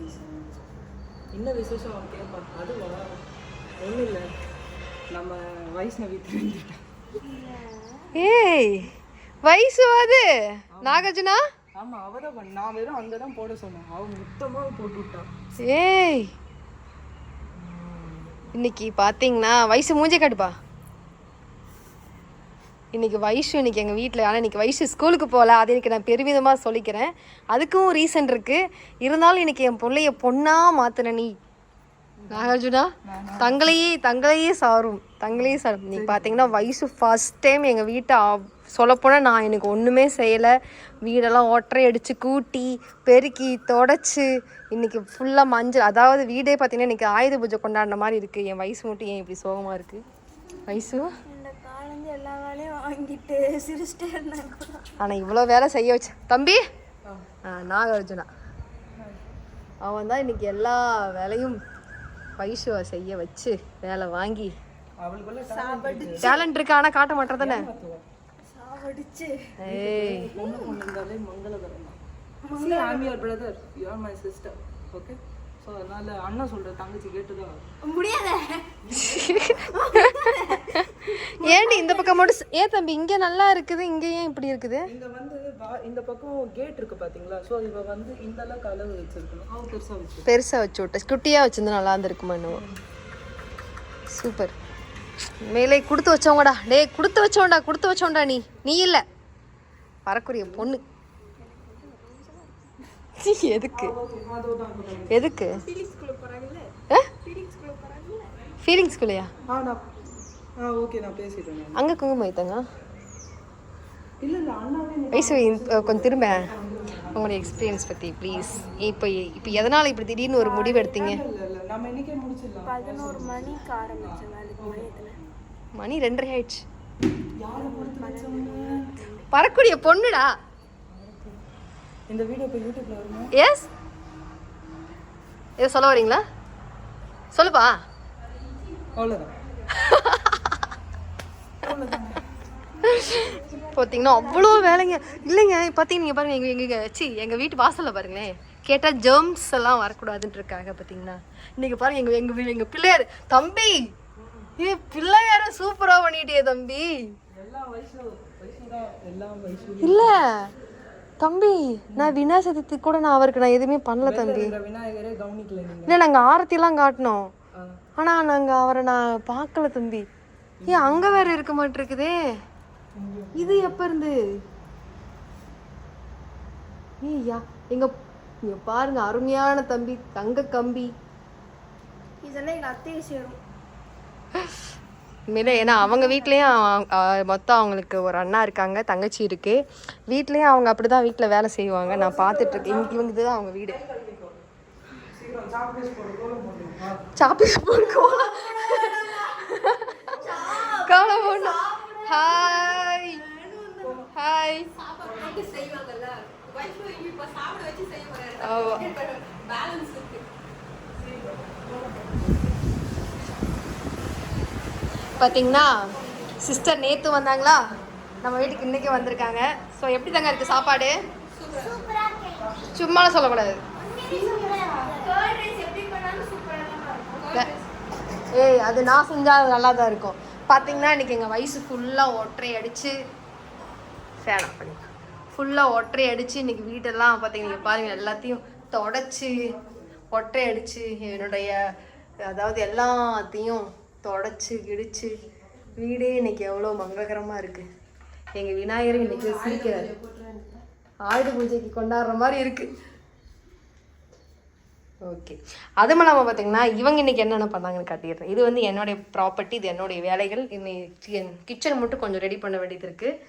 விசேஷம் என்ன விசேஷம் அவன் கேட்பான் அதுவா? ஒன்றும் இல்லை நம்ம வைஷ்ணவி திரும்பிட்டான் ஏய் வயசுவாது நாகார்ஜுனா? ஆமாம் அவ தான் பண்ண நான் வெறும் அங்கே தான் போட சொன்னேன். அவன் மொத்தமாக போட்டு விட்டான் ஏய். இன்னைக்கு பார்த்தீங்கன்னா வயசு மூஞ்சே காட்டுப்பா. இன்றைக்கி வயசு இன்னைக்கு எங்கள் வீட்டில் ஆனால் இன்னைக்கு வயசு ஸ்கூலுக்கு போகல அது எனக்கு நான் பெருமிதமாக சொல்லிக்கிறேன். அதுக்கும் ரீசன் இருக்குது இருந்தாலும் இன்னைக்கு என் பிள்ளைய பொண்ணாக மாற்றின நீ. நாகார்ஜுனா தங்களையே தங்களையே சாரும். தங்களையே சாரும். நீ பார்த்தீங்கன்னா வயசு ஃபர்ஸ்ட் டைம் எங்கள் வீட்டை சொல்லப்போனால் நான் எனக்கு ஒன்றுமே செய்யலை. வீடெல்லாம் ஒற்றை அடித்து கூட்டி பெருக்கி தொடச்சி. இன்றைக்கி ஃபுல்லாக மஞ்சள். அதாவது வீடே பார்த்தீங்கன்னா இன்றைக்கி ஆயுத பூஜை கொண்டாடின மாதிரி இருக்குது என் வயசு மட்டும் ஏன் இப்படி சோகமாக இருக்குது வயசு எல்லா வேலையும் வாங்கிட்டு சிரிச்சிட்டே இருந்தாங்க. ஆனால் இவ்வளோ வேலை செய்ய வச்ச தம்பி? நாகார்ஜுனா. அவன் தான் இன்னைக்கு எல்லா வேலையும் வயசுவை செய்ய வச்சு வேலை வாங்கி டேலண்ட் இருக்கு. ஆனால் காட்ட மாட்டேன் தானே? சாவடிச்சு. ஏய். பொண்ணு பொண்ணு இருந்தாலே மங்களகரம். தான் see I'm your brother you are my sister okay so அதனால அண்ணன் சொல்ற தங்கச்சி கேட்டுதான் முடியாத. ஏண்டி இந்த பக்கம் மட்டும் ஏன் தம்பி இங்கே நல்லா இருக்குது இங்கே ஏன் இப்படி இருக்குது? இங்க வந்து இந்த பக்கம் கேட் இருக்கு பாத்தீங்களா? ஸோ இவ வந்து இந்த அளவுக்கு அளவு வச்சிருக்கணும். அவ பெருசா வச்சு பெருசாக வச்சு விட்ட குட்டியாக வச்சிருந்தா நல்லா இருந்திருக்குமா என்னவோ. சூப்பர். மேலே கொடுத்து வச்சவங்கடா. டேய் கொடுத்து வச்சோண்டா கொடுத்து வச்சோண்டா நீ. நீ இல்லை. பறக்குரிய பொண்ணு. எதுக்கு? எதுக்கு? ஃபீலிங்ஸ்குள்ளையா பேசிட்டேன் நான். அங்கே குங்குமம் வைத்தங்க? இல்ல இல்ல அண்ணாவே நீ- வயசு இந்த- கொஞ்சம் திரும்ப. உங்களுடைய எக்ஸ்பீரியன்ஸ் பற்றி ப்ளீஸ் இப்போ இப்போ எதனால் இப்படி திடீர்னு ஒரு முடிவு எடுத்தீங்க மையத்தில் மணி ரெண்டரை ஆயிடுச்சு. பறக்கூடிய பொண்ணுடா. இந்த வீடியோ இப்போ யூடியூப்ல வருமா? எஸ் ஏதோ சொல்ல வரீங்களா? சொல்லுப்பா. அவ்வளோதான் பார்த்தீங்கன்னா அவ்வளோ வேலைங்க. இல்லைங்க பார்த்தீங்க நீங்கள் பாருங்க எங்கள் எங்கள் சி எங்கள் வீட்டு வாசலில் பாருங்களேன் கேட்டால் ஜெர்ம்ஸ் எல்லாம் வரக்கூடாதுன்றதுக்காக பார்த்தீங்கன்னா இன்னைக்கு பாருங்க எங்கள் எங்கள் வீடு எங்கள் பிள்ளையார் தம்பி! ஏ பிள்ளையார சூப்பராக பண்ணிட்டியே தம்பி. இல்லை. தம்பி நான் விநாயகர் சதுர்த்திக்கு கூட நான் அவருக்கு நான் எதுவுமே பண்ணல தம்பி. இல்லை நாங்கள் ஆரத்திலாம் காட்டினோம். ஆனால் நாங்கள் அவரை நான் பார்க்கல தம்பி. ஏன் அங்கே வேற இருக்க மாட்டிருக்குதே. இது எப்போ இருந்து? ஏய்யா எங்க இங்க பாருங்க அருமையான தம்பி தங்க கம்பி. இதெல்லாம் எங்கள் அத்தையை சேரும். உண்மையிலே ஏன்னா அவங்க வீட்லேயும் மொத்தம் அவங்களுக்கு ஒரு அண்ணா இருக்காங்க தங்கச்சி இருக்கு. வீட்லேயும் அவங்க அப்படி தான் வீட்டில் வேலை செய்வாங்க. நான் பார்த்துட்டு இருக்கேன் இங்க- இவங்க இதுதான் அவங்க வீடு. சாப்பீஸ் போடு கோலம் போடணும். ஹாய் ஹாய் ஆமா. பார்த்தீங்கன்னா சிஸ்டர் நேற்று வந்தாங்களா? நம்ம வீட்டுக்கு இன்றைக்கி வந்திருக்காங்க. ஸோ எப்படி தாங்க இருக்குது சாப்பாடு? சும்மாலாம் சொல்லக்கூடாது. ஏய் அது நான் செஞ்சால் அது நல்லா தான் இருக்கும். பார்த்தீங்கன்னா இன்றைக்கி எங்கள் வயசு ஃபுல்லாக ஒற்றை அடித்து ஃபேன் ஆஃப் பண்ணி ஃபுல்லாக ஒற்றை அடித்து இன்றைக்கி வீட்டெல்லாம் பார்த்தீங்கன்னா பாருங்கள் எல்லாத்தையும் தொடச்சி ஒற்றை அடித்து என்னுடைய அதாவது எல்லாத்தையும் தொடச்சி கிடிச்சு. வீடே இன்னைக்கு எவ்வளோ மங்களகரமாக இருக்குது எங்கள் விநாயகர் இன்னைக்கு சிரிக்கிறார். ஆயுத பூஜைக்கு கொண்டாடுற மாதிரி இருக்குது ஓகே. அதுவும் இல்லாமல் பார்த்தீங்கன்னா இவங்க இன்றைக்கி என்னென்ன பண்ணாங்கன்னு காட்டிடுறேன் இது வந்து என்னுடைய ப்ராப்பர்ட்டி இது என்னுடைய வேலைகள். இன்னைக்கு கிச்சன் மட்டும் கொஞ்சம் ரெடி பண்ண வேண்டியது இருக்குது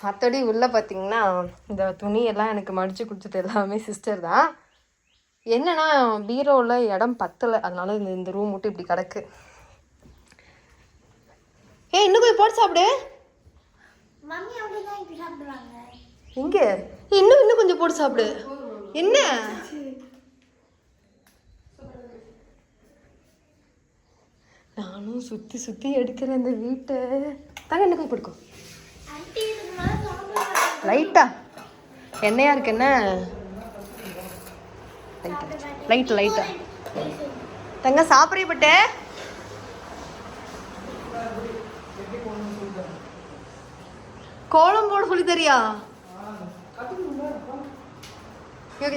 மற்றபடி உள்ளே பார்த்தீங்கன்னா இந்த துணியெல்லாம் எனக்கு மடித்து கொடுத்தது எல்லாமே சிஸ்டர் தான். என்னன்னா பீரோவில் இடம் பத்தலை. அதனால இந்த இந்த ரூம் மட்டும் இப்படி கிடக்கு. ஏய் இன்னும் கொஞ்சம் போட்டு சாப்பிடு. மம்மி அப்படிதான் இப்படி சாப்பிடுவாங்க. எங்க? இன்னும் இன்னும் கொஞ்சம் போட்டு சாப்பிடு. என்ன? நானும் சுத்தி சுத்தி எடுக்கிறேன் இந்த வீட்டை. தாங்க என்ன போய் படுக்கும் லைட்டா எண்ணெயா இருக்கு என்ன? லைட்டா லைட் லைட்டா தங்க சாப்பிட்றே கோலம் போட சொல்லி தெரியா?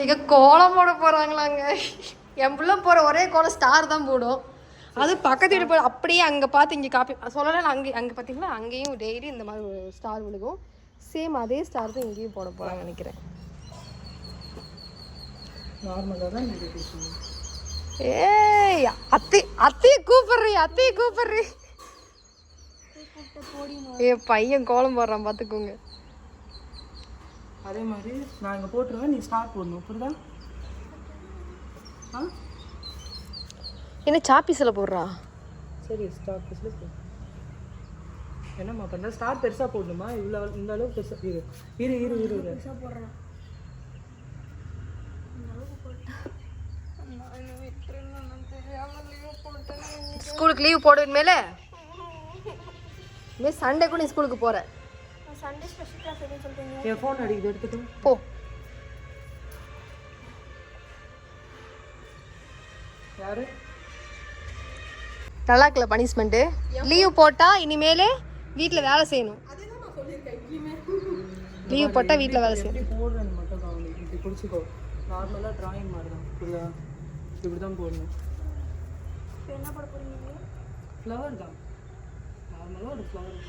இங்க கோலம் போட போறாங்களாங்க. என் புள்ள போற ஒரே கோலம் ஸ்டார் தான் போடும். அது பக்கத்து வீடு போய் அப்படியே அங்கே பார்த்து இங்கே காப்பி சொல்லலை அங்கே அங்கே பார்த்தீங்களா? அங்கேயும் டெய்லி இந்த மாதிரி ஒரு ஸ்டார் விழுகும். சேம் அதே ஸ்டார் தான் இங்கேயும் போட போகிறாங்க நினைக்கிறேன். ஏய் அத்தை அத்தையை கூப்பிடுறீ அத்தையை கூப்பிடுறீ. ஏ பையன் கோலம் போடுறான் பார்த்துக்கோங்க அதே மாதிரி நான் இங்கே போட்டுருவேன் நீ ஸ்டார்ட் போடணும். புரியுதா? ஆ? என்ன சாப்பீஸில் போடுறா? சரி ஸ்டார்ட் பெருசில் போ. என்னம்மா பண்ணுற ஸ்டார் பெருசாக போடணுமா? இவ்வளோ இந்த அளவுக்கு பெருசாக இரு. இரு இரு இரு இரு. போடுறேன் ஸ்கூலுக்கு லீவ் போடுவேன் மேலே? இனிமேல் சண்டே கூட நீ ஸ்கூலுக்கு போகிற சண்டே ஸ்பெஷல் கிளாஸ் எதுவும் சொல்றீங்க? என் ஃபோன் அடிக்குது எடுத்துட்டு போ. யாரு? நல்லா இருக்கல பனிஷ்மெண்ட்டு லீவ் போட்டால் இனிமேல் வீட்டில் வேலை செய்யணும். லீவ் போட்டால் வீட்டில் வேலை செய்யணும். போடுறேன்னு மட்டும் கவனி இப்படி பிடிச்சிக்கோ. நார்மலாக டிராயிங் மாதிரி தான் இப்படி தான் போடணும். என்ன போட போறீங்க ஃப்ளவர் தான். நார்மலாக ஒரு ஃப்ளவர்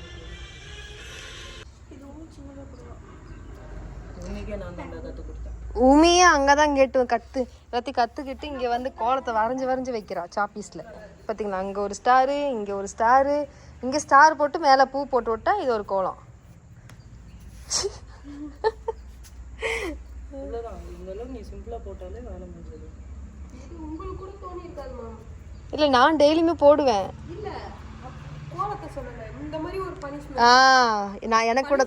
உமையே அங்கே தான் கேட்டு கற்று எல்லாத்தையும் கற்றுக்கிட்டு இங்கே வந்து கோலத்தை வரைஞ்சி வரைஞ்சி வைக்கிறா சாப்பீஸில் பார்த்தீங்களா அங்கே ஒரு ஸ்டாரு இங்கே ஒரு ஸ்டாரு இங்கே ஸ்டார் போட்டு மேலே பூ போட்டு விட்டா இது ஒரு கோலம். இல்லை நான் டெய்லியுமே போடுவேன். நான் எனக்கு கூட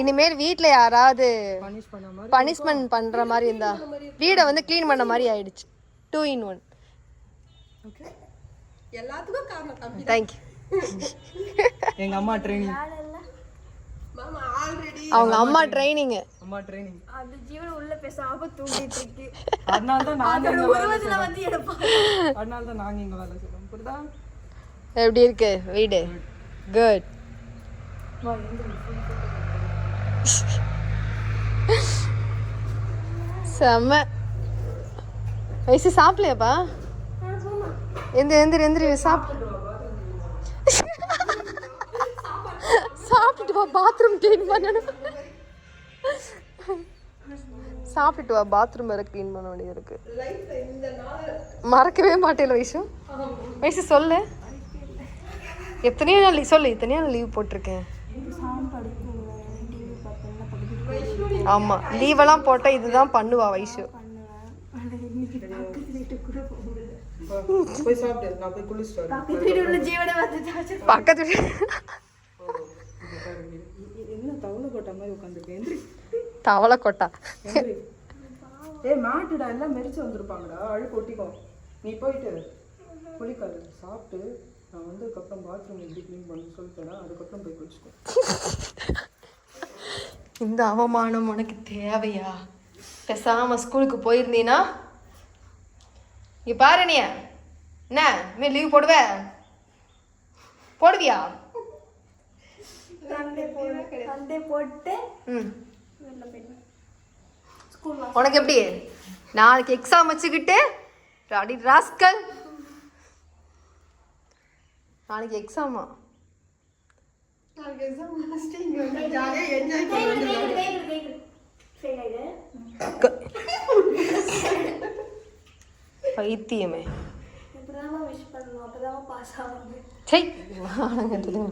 இனிமேல் வீட்டில் யாராவது பனிஷ் பண்ண மாதிரி பனிஷ்மெண்ட் பண்ணுற மாதிரி இருந்தா வீடை வந்து க்ளீன் பண்ண மாதிரி ஆயிடுச்சு. டூ இன் ஒன் ஓகே எல்லாத்துக்கும் காரணம் தேங்க்யூ எங்கள் அம்மா ட்ரைனிங் அவங்க அம்மா ட்ரைனிங்கு அம்மா ட்ரைனிங் அந்த ஜீவன் உள்ள பேசாம தூங்கிட்டு இருக்கு. அதனால தான் உருவத்துல வந்து அதனால தான் நாங்கள் இங்கே வேலை புரியுதா? எப்படி இருக்கு? வீடு? குட் செம்ம. வயசு சாப்பிடலையாப்பா? எந்த எந்திரி எந்திரி சாப்பிட்டு சாப்பிட்டுட்டு வா பாத்ரூம் க்ளீன் பண்ணணும். சாப்பிட்டுட்டு வா பாத்ரூம் வேற க்ளீன் பண்ண வேண்டியது இருக்கு. மறக்கவே மாட்டேன் வயசு வயசு சொல்லு. எத்தனையோ நாள் சொல்லு எத்தனையோ நாள் லீவ் போட்டிருக்கேன். ஆமாம் லீவெல்லாம் போட்டால் இதுதான் பண்ணுவா வைஷு. பக்கத்து என்ன தவளை மாதிரி தவளை கொட்டா எந்திரி ஏய் மாட்டுடா எல்லாம் மெரிச்சு வந்திருப்பாங்கடா. அழுக்கு ஒட்டிக்கோ நீ போயிட்டு குளிக்காது சாப்பிட்டு நான் வந்ததுக்கப்புறம் பாத்ரூம் எப்படி க்ளீன் பண்ண சொல்லித்தரேன் அதுக்கப்புறம் போய் குளிச்சுக்கோ இந்த அவமானம் உனக்கு தேவையா? பேசாம ஸ்கூலுக்கு போயிருந்தீனா? இங்க பாரு நீ. என்ன? இனிமே லீவ் போடுவ? போடுவியா? உனக்கு எப்படி? நாளைக்கு எக்ஸாம் வச்சுக்கிட்டு அடி ராஸ்கல். நாளைக்கு எக்ஸாமா பைத்தியமே. இப்படிதான் விஷ் பண்ணணும்? அப்பதான் பாஸ் ஆகுது சை வாங்கட்டுது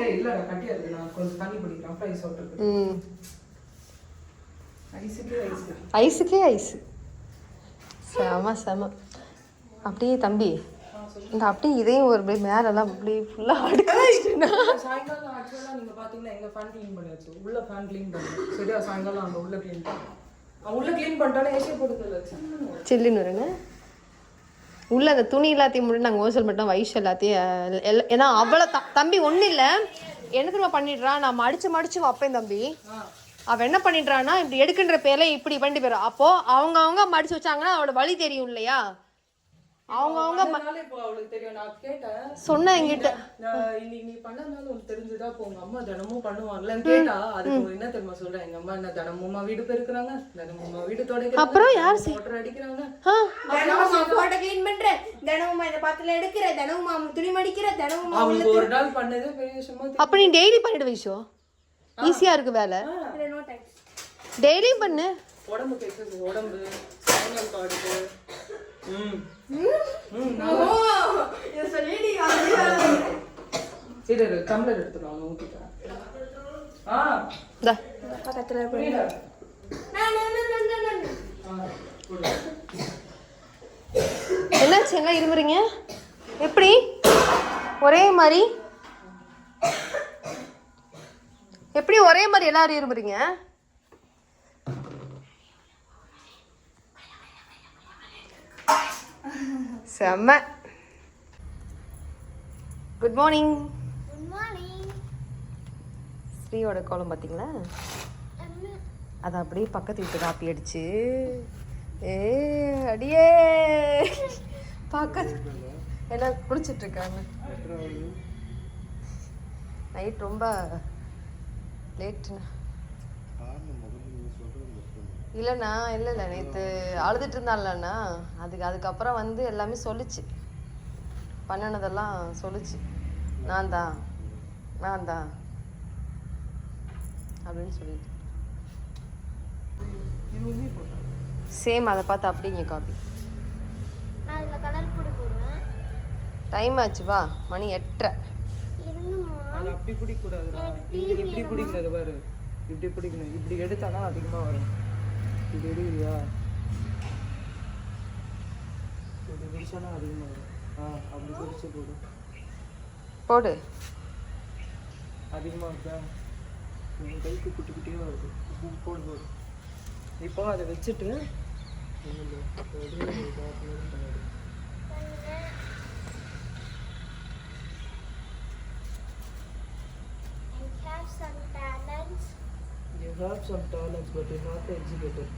ஏய் இல்லை கட்டியாது நான் கொஞ்சம் தண்ணி குடிக்கிறேன். அப்புறம் ஐஸ் விட்டுருக்கு ம். ஐஸுக்கு ஐஸு ஐஸுக்கே ஐஸு. செம செம. அப்படியே தம்பி இந்த அப்படியே இதையும் ஒரு அப்படியே மேலெல்லாம் அப்படியே ஃபுல்லாக அடுக்க வச்சுட்டேன்னா. சாயங்காலம் ஆக்சுவலாக நீங்கள் பார்த்தீங்கன்னா எங்கள் ஃபேன் க்ளீன் பண்ணியாச்சு உள்ள ஃபேன் க்ளீன் பண்ணேன் சரியா? சாயங்காலம் அங்கே உள்ள க்ளீன் பண்ணேன் அவன் உள்ள க்ளீன் பண்ணிட்டாலே ஏசியை போட்டு சில்லுன்னு. வருங்க உள்ள அந்த துணி எல்லாத்தையும் மட்டும் நாங்கள் ஓசல் மட்டும் வயசு எல்லாத்தையும் ஏன்னா அவ்வளோ தம்பி ஒன்றும் இல்லை. என்ன தெரியுமா பண்ணிடுறா. நான் மடிச்சு மடிச்சு வைப்பேன் தம்பி. அவன் என்ன பண்ணிடுறான்னா இப்படி எடுக்கின்ற பேர்ல இப்படி பண்ணிட்டு போயிடும் அப்போ அவங்க அவங்க மடிச்சு வச்சாங்கன்னா அவளோட வழி தெரியும் இல்லையா? அவங்க அவங்க இப்போ அவளுக்கு தெரியும். நான் கேட்டேன். சொன்ன என்கிட்ட. நான் இன்னைக்கு நீ பண்ணனால உனக்கு தெரிஞ்சுதா? உங்க அம்மா தினமும் பண்ணுவாங்களான்னு கேட்டா அதுக்கு என்ன தெரியுமா சொல்றேன்? எங்க அம்மா என்ன தினமுமா வீடு பெருக்குறாங்க? தினமுமா வீடு துடைக்கிறாங்க? அப்புறம் யார் மோட்டர் அடிக்கிறாங்க? தினமும் போட்டோ க்ளீன் பண்ற? தினமும் இந்த பாத்திரம் எடுக்கிற? தினமும் துணி மடிக்கிற? தினமும் அவங்களுக்கு ஒரு நாள் பண்ணதே பெரிய விஷயமா. அப்ப நீ டெய்லி பண்ணிடு வைஷோ. ஈஸியா இருக்கு வேலை. டெய்லியும் பண்ணு. உடம்புக்கு உடம்பு கார்டுக்கு ம். சரி டம்ளர் ஆ. பக்கத்துல கொடு. என்னாச்சு? எல்லாம் இருமுறீங்க எப்படி? ஒரே மாதிரி? எப்படி ஒரே மாதிரி எல்லாரும் இருமுறீங்க செம்ம. குட் மார்னிங் குட் மார்னிங் ஸ்ரீயோட கோலம் பார்த்தீங்களா? அது அப்படியே பக்கத்து வீட்டு காப்பி அடிச்சு. ஏ அடியே. பக்கத்து எல்லாம் குளிச்சுட்டு இருக்காங்க. நைட் ரொம்ப லேட்டுண்ணா இல்லைண்ணா இல்லை இல்லை நேற்று அழுதுட்டு இருந்தான்லண்ணா. அதுக்கு அதுக்கப்புறம் வந்து எல்லாமே சொல்லுச்சு. பண்ணினதெல்லாம் சொல்லுச்சு. நான் தான் நான் தான் அப்படின்னு சொல்லிட்டு. சேம் அதை பார்த்து அப்படிங்க காப்பி டைம் ஆச்சு வா. மணி எட்டரை. அப்படி பிடிக்கக்கூடாதுடா. இப்படி பிடிக்கிறது பாரு. இப்படி பிடிக்கணும். இப்படி எடுத்தானா அதிகமா வரும். இப்படி எடுக்கிறியா இப்படி பிடிச்சானா வரும் ஆ அப்படி பிடிச்சு போடு. போடு. இருக்கா? கைக்கு குட்டி குட்டியாக வருது. போடு போடு. இப்போ அதை வச்சுட்டு இதா have some. You have some talents, but you're not educated.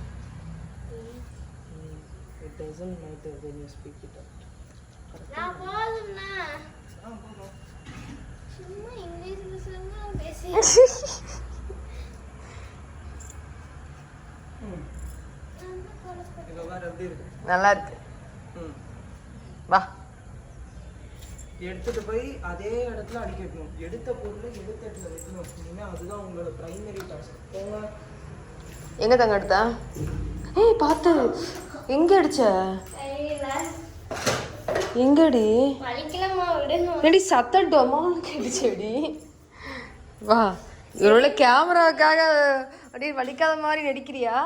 Mm. It doesn't matter when you speak it out. நான் போதும்னா சும்மா இங்கிலீஷ்ல சொல்லுங்க பேசி நல்லா இருக்கு ம். வா எடுத்துட்டு போய் அதே இடத்துல அடிக்க வைக்கணும் எடுத்த பொருளை எடுத்த இடத்துல வைக்கணும். அப்படின்னா அதுதான் உங்களோட பிரைமரி டாஸ்க் போங்க. எங்க தங்க எடுத்தா? ஏய் பார்த்து. எங்க அடிச்ச? எங்கடி? வலிக்கலமா என்னடி சத்தம் டொமான்னு வா. இவரோட கேமராவுக்காக அப்படியே வலிக்காத மாதிரி நடிக்கிறியா?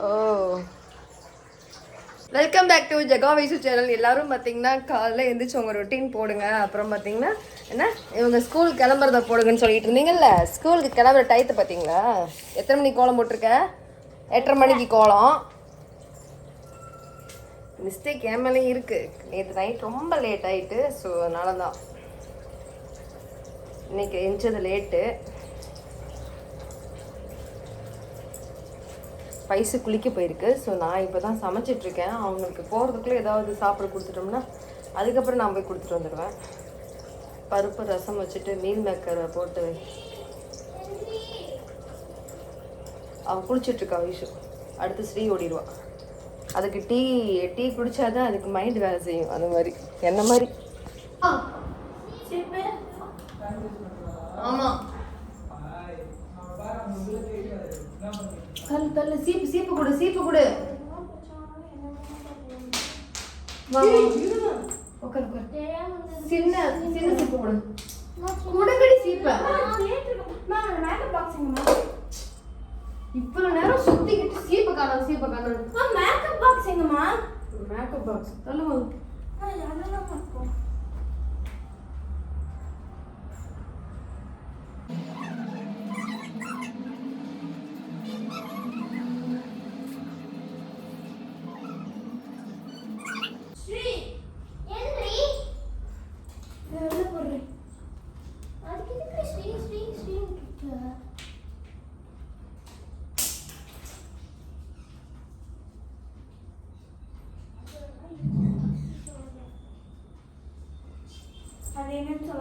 ஓ. Welcome back to Jega Vaisu channel எல்லாரும் பார்த்தீங்கன்னா காலைல எழுந்திரிச்சு உங்கள் ரொட்டீன் போடுங்க. அப்புறம் பார்த்தீங்கன்னா என்ன? இவங்க ஸ்கூல் கிளம்புறத போடுங்கன்னு சொல்லிட்டு இருந்தீங்கல்ல? ஸ்கூலுக்கு கிளம்புற டயத்தை பார்த்தீங்களா எத்தனை மணிக்கு கோலம் போட்டிருக்க? எட்டரை மணிக்கு கோலம். மிஸ்டேக் என் மேலே நேற்று நைட் ரொம்ப லேட் ஆகிட்டு ஸோ அதனால தான் இன்னைக்கு எஞ்சது லேட்டு ஸ்பைஸு குளிக்க போயிருக்கு. ஸோ நான் இப்போ தான் சமைச்சிட்ருக்கேன். அவங்களுக்கு போகிறதுக்குள்ளே ஏதாவது சாப்பிட கொடுத்துட்டோம்னா அதுக்கப்புறம் நான் போய் கொடுத்துட்டு வந்துடுவேன் பருப்பு ரசம் வச்சுட்டு மீல் மேக்கரை போட்டு அவள் குளிச்சிட்ருக்கா விஷு. அடுத்து ஸ்ரீ ஓடிடுவான் அதுக்கு டீ டீ குடித்தாதான் அதுக்கு மைண்ட் வேலை செய்யும். அந்த மாதிரி. என்ன மாதிரி? ஆமாம் தள்ளு தள்ளு சீப்பு சீப்பு கொடு. சீப்பு கொடு. உட்காரு, உட்காரு. சின்ன சின்ன சீப்பு கொடு. குடுங்கடி சீப்ப. இவ்வளவு நேரம் சுத்திக்கிட்டு சீப்ப காணும் சீப்ப காணும். மேக்கப் பாக்ஸ் எங்கம்மா? மேக்கப் பாக்ஸ் தள்ளு வா. அதெல்லாம் பார்ப்போம் ஸ்ரீ எந்திரி வெளில போடுறேன் அதுக்கு எதுக்கு ஸ்ரீ ஸ்ரீ ஸ்ரீ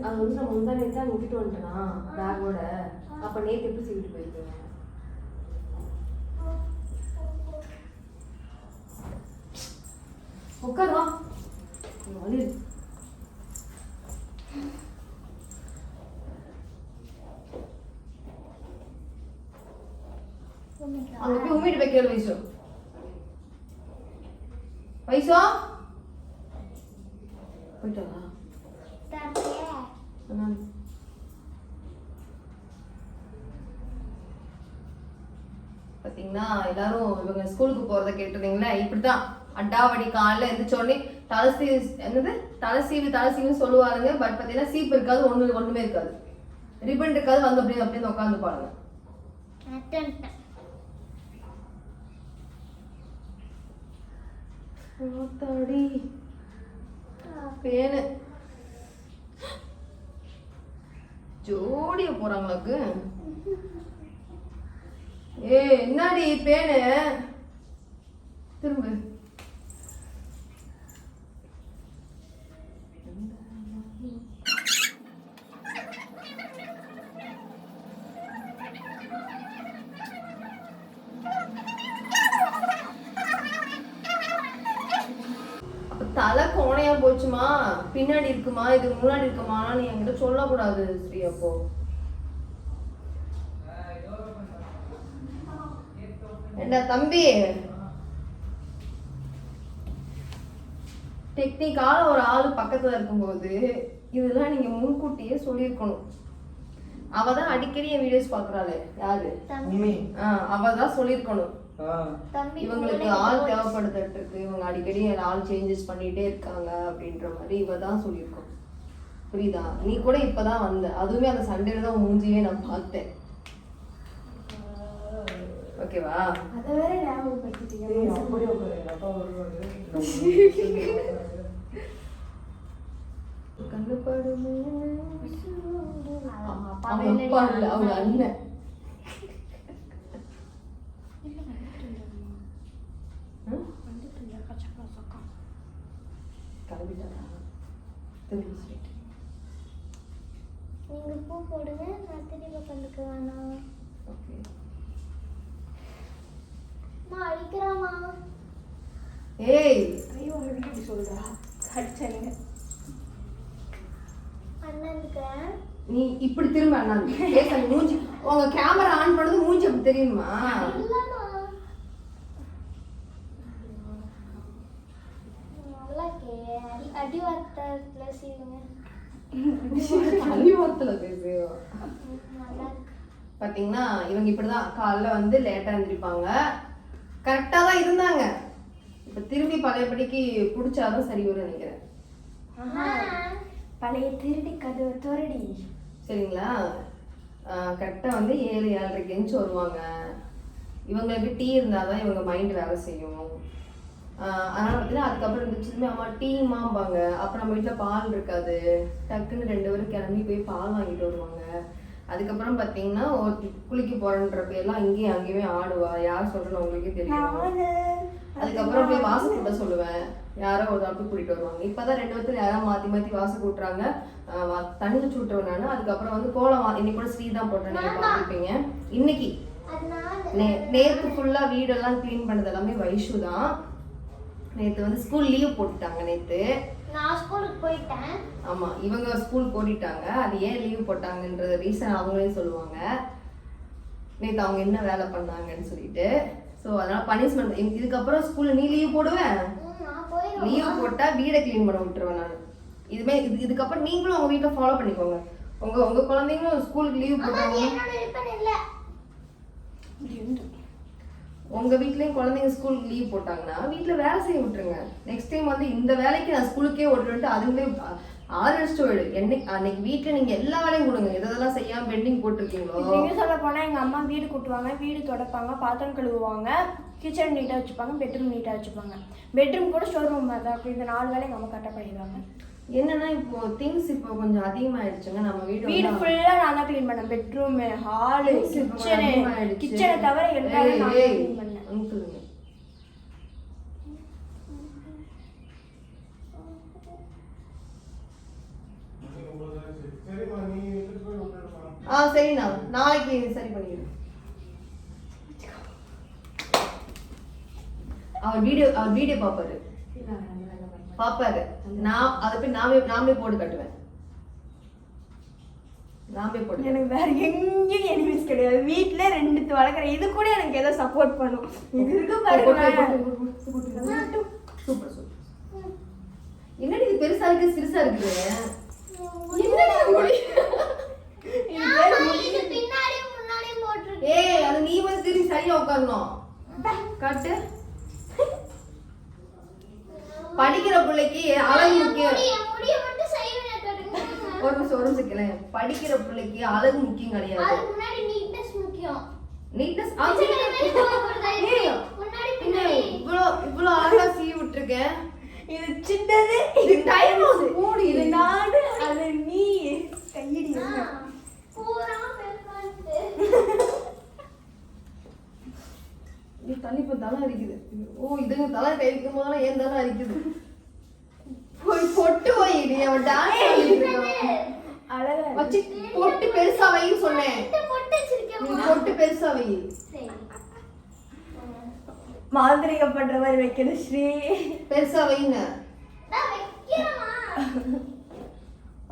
அது வந்து நான் முந்தா அங்க விட்டுட்டு வந்துட்டேனா பேக்கோட. அப்ப நேத்து எப்படி சீவிட்டு போயிருக்கேன் உட்கார் வா இங்க வலி இருக்கு. அங்க போய் உமிட்டு போய் கேளு வைசோ வைசோ போயிட்டா தரலையே அண்ணா பாத்தீங்கன்னா எல்லாரும் இவங்க ஸ்கூலுக்கு போறத கேட்டிருந்தீங்களா? இப்படிதான் அட்டாவடி காலைல எந்திரிச்ச உடனே தலை சீவி என்னது? தலை சீவி தலை சீவின்னு சொல்லுவாருங்க. பட் பாத்தீங்கன்னா சீப் இருக்காது ஒண்ணு ஒண்ணுமே இருக்காது. ரிப்பன் இருக்காது வந்து அப்படியே அப்படின்னு உட்காந்து பாருங்க. Attend fan. ஜோடிய போறாங்களாக்கு ஏ என்னடி பேனு? திரும்ப. தலை கோணையா போச்சுமா? பின்னாடி இருக்குமா? இது முன்னாடி இருக்குமா நீ என்கிட்ட சொல்லக்கூடாது ஸ்ரீ அப்போ. ஏண்டா தம்பி? டெக்னிக்கால ஒரு ஆள் பக்கத்துல இருக்கும்போது இதெல்லாம் நீங்க முன்கூட்டியே சொல்லியிருக்கணும். அவ தான் அடிக்கடி என் வீடியோஸ் பாக்குறாளே யாரு? அவ தான் சொல்லியிருக்கணும். இவங்களுக்கு ஆள் தேவைப்படுத்துட்டு இருக்கு இவங்க அடிக்கடி ஆள் சேஞ்சஸ் பண்ணிட்டே இருக்காங்க அப்படின்ற மாதிரி இவ தான் சொல்லியிருக்கோம். புரியுதா? நீ கூட இப்பதான் வந்த. அதுவுமே அந்த சண்டேல தான் மூஞ்சியே நான் பார்த்தேன். ஓகேவா? அதை வேற ஞாபகப்படுத்திட்டீங்க. ஏய், அப்படியே உட்காரு. எங்க அப்பா இல்ல அவங்க அண்ணன். நீங்க பூ போடுங்க நான் திரும்ப கண்டுக்க வேணாம். ஓகே. அடிக்கிறாமா ஏய். ஐயோ உங்க வீட்டு சொல்றா அடிச்சாங்க அண்ணனுக்கு? நீ இப்படி திரும்ப அண்ணா பேச மூஞ்சி உங்க கேமரா ஆன் பண்ணது மூஞ்சி அப்படி தெரியுமா? இல்லம்மா. நல்லா கே அடி அடி வார்த்தை செய்யுங்க பாத்தீங்கன்னா இவங்க இப்படிதான் காலைல வந்து லேட்டா எந்திரிப்பாங்க. கரெக்டா தான் இருந்தாங்க. இப்ப திரும்பி பழையபடிக்கு புடிச்சாதான் சரி வரும் நினைக்கிறேன். பழைய திருடி கதவை துரடி. சரிங்களா? கரெக்டாக வந்து ஏழு ஏழரைக்கு எந்திச்சு வருவாங்க. இவங்களுக்கு டீ இருந்தால் தான் இவங்க மைண்ட் வேலை செய்யும். அதனால பார்த்தீங்கன்னா அதுக்கப்புறம் இருந்துச்சுமே அம்மா டீமாம்பாங்க அப்புறம் நம்ம வீட்டில் பால் இருக்காது. டக்குன்னு ரெண்டு பேரும் கிளம்பி போய் பால் வாங்கிட்டு வருவாங்க. அதுக்கப்புறம் பார்த்தீங்கன்னா ஒரு குளிக்க போறன்ற பேர்லாம் இங்கேயும் அங்கேயுமே ஆடுவா. யார் சொல்றேன்னு உங்களுக்கே தெரியும். அதுக்கப்புறம் போய் வாசல் கூட்ட சொல்லுவேன். யாரோ ஒரு ஆள் போய் கூட்டிட்டு வருவாங்க. இப்பதான் ரெண்டு பேர்த்துல யாரோ மாத்தி மாத்தி வாசல் கூட்டுறாங்க. தண்ணி விட்டுருவேன் நானு. அதுக்கப்புறம் வந்து கோலம் இன்னைக்கு கூட ஸ்ரீ தான் போட்டேன். நீங்க பார்த்துருப்பீங்க. இன்னைக்கு அதனால நே- நேத்து ஃபுல்லா வீடெல்லாம் க்ளீன் பண்ணது எல்லாமே வைஷு தான். நேத்து வந்து ஸ்கூல் லீவ் போட்டுட்டாங்க நேத்து. நான் ஸ்கூலுக்கு போயிட்டேன். ஆமா இவங்க ஸ்கூல் போட்டிட்டாங்க. அது ஏன் லீவ் போட்டாங்கன்ற ரீசன் அவங்களே சொல்லுவாங்க. நேத்து அவங்க என்ன வேலை பண்ணாங்கன்னு சொல்லிட்டு. ஸோ அதனால பனிஷ்மெண்ட் இதுக்கப்புறம் ஸ்கூல்ல நீ லீவ் போடுவேன் லீவ் போட்டா வீடை க்ளீன் பண்ண விட்டுருவேன் நான். இதுமே இது இதுக்கப்புறம் நீங்களும் உங்க வீட்டை ஃபாலோ பண்ணிக்கோங்க. உங்க உங்க குழந்தைங்களும் ஸ்கூலுக்கு லீவ் போட்டாங்க. உங்கள் விருப்பம் உங்க வீட்லயும் குழந்தைங்க ஸ்கூலுக்கு லீவ் போட்டாங்கன்னா வீட்ல வேலை செய்ய விட்டுருங்க. நெக்ஸ்ட் டைம் வந்து இந்த வேலைக்கு நான் ஸ்கூலுக்கே ஓட்டுறேன்ட்டு அதுங்களே ஆரம்பிச்சு விடு என்னைக்கு அன்னைக்கு வீட்டுல நீங்க எல்லா வேலையும் கொடுங்க. எதெல்லாம் செய்யாம பெண்டிங் போட்டிருக்கீங்களோ. நீங்கள் சொல்ல போனா எங்க அம்மா வீடு கூட்டுவாங்க வீடு தொடப்பாங்க பாத்திரம் கழுவுவாங்க கிச்சன் நீட்டா வச்சுப்பாங்க பெட்ரூம் நீட்டா வச்சுப்பாங்க. பெட்ரூம் கூட ஸ்டோர் ரூம் மாதிரி தான். இந்த நாலு வேலை எங்க அம்மா கரெக்டாக பண்ணிடுவாங்க. என்னன்னா இப்போ திங்ஸ் இப்போ கொஞ்சம் அதிகமாயிடுச்சுங்க நம்ம வீடு வீடு ஃபுல்லா நான் தான் க்ளீன் பண்ணேன். Bedroom hall kitchen. கிச்சனை தவிர எல்லாமே நான் க்ளீன் பண்ணேன். விட்டுடுமா ஆ சரிண்ணா நாளைக்கு சரி பண்ணிடுறேன். அவர் வீடியோ அவர் வீடியோ பார்ப்பாரு பார்ப்பாரு நான் அதை போய் நாமே நாமளே போட்டு காட்டுவேன். நாமே போட்டு எனக்கு வேற எங்கேயும் எனிமீஸ் கிடையாது. வீட்ல ரெண்டு வளர்க்குறேன் இது கூட எனக்கு ஏதோ சப்போர்ட் பண்ணும். இது இருக்கு பாருங்க சூப்பர் சூப்பர். என்னடி இது பெருசா இருக்கு சிறுசா போட்டிருக்கு ஏய் அது நீ வந்து சரியா உட்காரணும். காட்டு. படிக்கிற பிள்ளைக்கு அழகு முக்கியம். ஒரு நிமிஷம் ஒரு நிமிஷம் படிக்கிற பிள்ளைக்கு அழகு முக்கியம் கிடையாது. நீட்னஸ் இவ்வளோ இவ்வளோ அழகா சீவி விட்டுருக்கேன் இது சின்னது இது டைம் இது நாடு. அது நீ கையடி ஆ, பூரா பெருமாள்ட்டு. நீ தள்ளி இப்போ தலை அரிக்குது. ஓ இதுங்க தலை கை வைக்கும் போதெல்லாம் ஏன் தலை அரிக்குது? போய் பொட்டு வை நீ அவன் டான்ஸ் அழகா. வச்சு பொட்டு பெருசா வைன்னு சொன்னேன். பொட்டு நீ வச்சிருக்கேம்மா. பொட்டு பெருசா வை. சரி. மாந்திரிகம் பண்ற மாதிரி வைக்கணும் ஸ்ரீ. பெருசா வைங்க.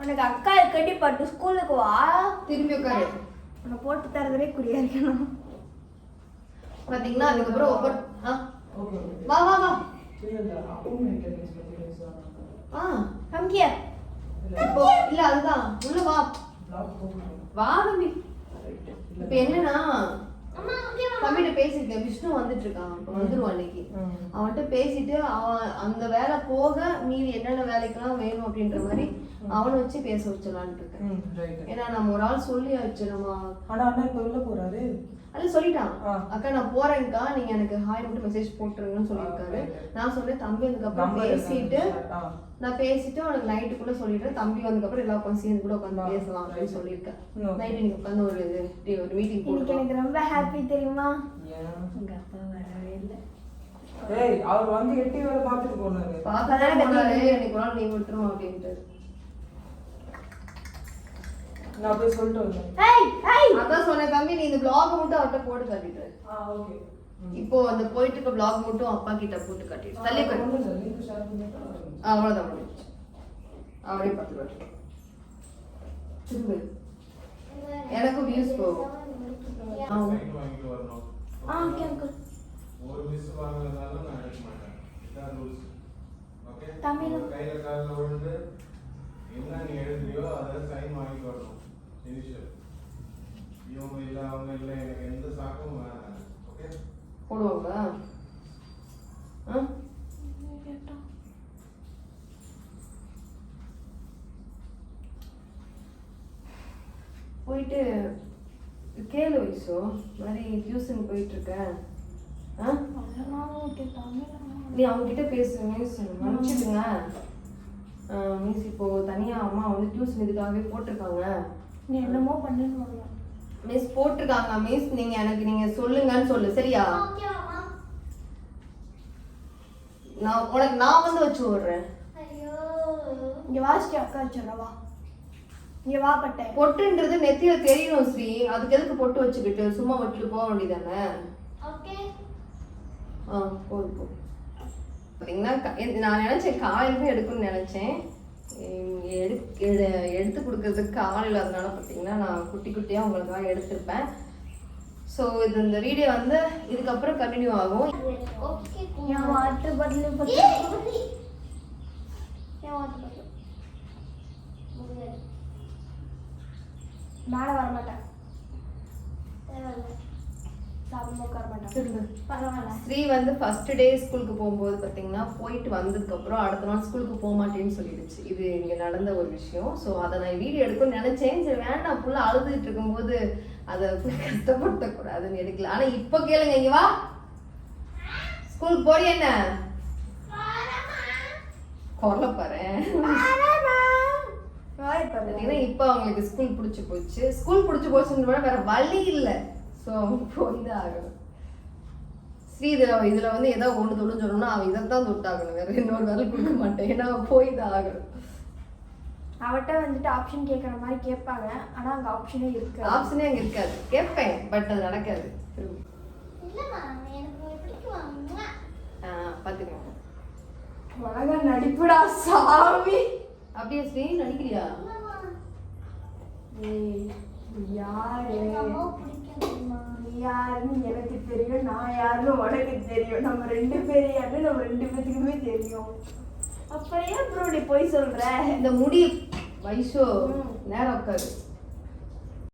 உனக்கு அக்கா கட்டி பட்டு ஸ்கூலுக்கு வா. திரும்பி உட்காரு. உன்னை போட்டு தரதுலே குறியா இருக்கணும். பாத்தீங்களா அதுக்கப்புறம் ஒவ்வொரு ஆ? ஓகே வா வா வா. ஆ கம்கியா இப்போ இல்ல அதுதான். உள்ள வா. வா தம்பி. இப்ப என்னன்னா? தம்பிகிட்ட பேசியிருக்கேன் விஷ்ணு வந்துட்டு இருக்கான் வந்துருவான் இன்னைக்கு. அவன்கிட்ட பேசிட்டு அவன் அந்த வேலை போக மீதி என்னென்ன வேலைக்கெல்லாம் வேணும் அப்படின்ற மாதிரி அவனை வச்சு பேச வச்சிடலான்ட்டு இருக்கேன். ஏன்னா நம்ம ஒரு ஆள் சொல்லியாச்சு நம்ம ஆனா அண்ணா இப்ப உள்ள போறாரு. அது சொல்லிட்டான். அக்கா நான் போறேன்க்கா. நீங்க எனக்கு ஹாய் மட்டும் மெசேஜ் போட்டுருங்கன்னு சொல்லியிருக்காரு. நான் சொன்னேன் தம்பி அதுக்கப்புறம் பேசிட்டு நான் பேசிட்டு அவனுக்கு நைட்டுக்குள்ள சொல்லிட்டேன் தம்பி வந்ததுக்கப்புறம் எல்லா உட்காந்து சேர்ந்து கூட உட்காந்து பேசலாம் அப்படின்னு. சொல்லியிருக்கேன். நைட்டு நீங்க உட்காந்து ஒரு இது- ஒரு மீட்டிங் போட்டுக்கலாம் எனக்கு ரொம்ப ஹாப்பி தெரியுமா? உங்க அப்பா வரவே இல்லை. ஏய் அவர் வந்து எட்டி வேலை பார்த்துட்டு போனாரு. போனாரு. எனக்கு ஒரு நாள் நீ விட்டுரும் அப்படின்ட்டு. நான் போய் சொல்லிட்டு வந்தேன். ஏய் ஏய் அதான் சொன்னேன் தம்பி நீ இந்த vlog மட்டும் அவர்கிட்ட போட்டு காட்டிட்டு ஆ ஓகே. இப்போ அந்த போயிட்டு இருக்க vlog மட்டும் அப்பா கிட்ட போட்டு காட்டிட்டு தள்ளி ஷேர் பண்ணிட்டா ஆ, அவ்வளவுதான் முடிஞ்சுச்சு. அவரே பார்த்துருவாரு திரும்ப. எனக்கும் வியூஸ் போகும். ஆ, சைன் வாங்கிட்டு வரணும். ஆ ஓகே அங்கிள் ஒரு மிஸ் வாங்கினதால நான் எடுக்க மாட்டேன். இதான் ரூல்ஸ் ஓகே தமிழ். கையில காலில் விழுந்து என்ன நீ எழுதுறியோ அதை சைன் வாங்கிட்டு வரணும். இனிஷியல் இவங்க இல்லை அவங்க இல்லை எனக்கு எந்த சாக்கும் வேணாம். ஓகே போடுவாங்களா? ஆ? போயிட்டு கேளு வயசோ மாதிரி டியூஷன் போயிட்டு ஆ? நீ அவங்க கிட்ட பேசு மிஸ் மன்னிச்சிடுங்க. மியூஸ் இப்போ தனியா அம்மா வந்து டியூஷன் இதுக்காகவே போட்டிருக்காங்க. நீ என்னமோ பண்ணுன்னு சொல்லலாம் மிஸ் போட்டிருக்காங்க மிஸ் நீங்க எனக்கு நீங்க சொல்லுங்கன்னு சொல்லு சரியா? நான் உனக்கு நான் வந்து வச்சு விடுறேன். இங்க வாசிக்க அக்கா சொல்லவா இங்க வா பட்டை. பொட்டுன்றது நெத்தியில தெரியணும் ஸ்ரீ. அதுக்கு எதுக்கு பொட்டு வச்சுக்கிட்டு சும்மா விட்டுட்டு போக வேண்டியதானே? ஓகே. ஆ போதும் போ பார்த்தீங்கன்னா நான் நினச்சேன் காலையில எடுக்கணும்னு நினச்சேன். எடு எடு- எடுத்து கொடுக்கறதுக்கு ஆள் இல்லாதனால பார்த்தீங்கன்னா நான் குட்டி குட்டியாக உங்களுக்காக எடுத்திருப்பேன். ஸோ இது இந்த வீடியோ வந்து இதுக்கப்புறம் கண்டினியூ ஆகும். மேல வர ஸ்ரீ வந்து ஃபர்ஸ்ட் டே ஸ்கூலுக்கு போகும்போது பார்த்தீங்கன்னா போயிட்டு வந்ததுக்கப்புறம் அடுத்த நாள் ஸ்கூலுக்கு போக மாட்டேன்னு சொல்லிடுச்சு. இது இங்கே நடந்த ஒரு விஷயம். ஸோ அதை நான் வீடியோ எடுக்கணும்னு நினச்சேன். சரி வேண்டாம் ஃபுல்லாக அழுதுட்டு இருக்கும்போது அதை கஷ்டப்படுத்தக்கூடாதுன்னு எடுக்கல. ஆனால் இப்போ கேளுங்க இங்கே வா. ஸ்கூலுக்கு போறியா என்ன? குரல பாரு. பார்த்தீங்கன்னா இப்போ அவங்களுக்கு ஸ்கூல் பிடிச்சி போச்சு. ஸ்கூல் பிடிச்சி போச்சுன்னு வேற வழி இல்லை. ஸோ போய் தான் ஆகணும் ஸ்ரீ இதில் இதில் வந்து ஏதோ ஒன்று தொழில் சொல்லணும்னா அவன் இதை தான் தொட்டாகணும். வேற இன்னொரு வேலை கொடுக்க மாட்டேன். ஏன்னா அவன் போய் தான் ஆகணும். அவட்ட வந்துட்டு ஆப்ஷன் கேட்குற மாதிரி கேட்பாங்க. ஆனா அங்க ஆப்ஷனே இருக்கு ஆப்ஷனே அங்கே இருக்காது. கேட்பேன் பட் அது நடக்காது. பார்த்துக்கோங்க உலக நடிப்புடா சாமி. அப்படியே ஸ்ரீ நடிக்கிறியா? ஏய், யாரு? யாருன்னு எனக்கு தெரியும் நான் யாருன்னு உனக்கு தெரியும். நம்ம ரெண்டு பேரும் யாருன்னு நம்ம ரெண்டு பேத்துக்குமே தெரியும். அப்புறம் ஏன் ப்ரோ நீ போய் சொல்ற? இந்த முடி வயசோ நேரம் உட்காரு.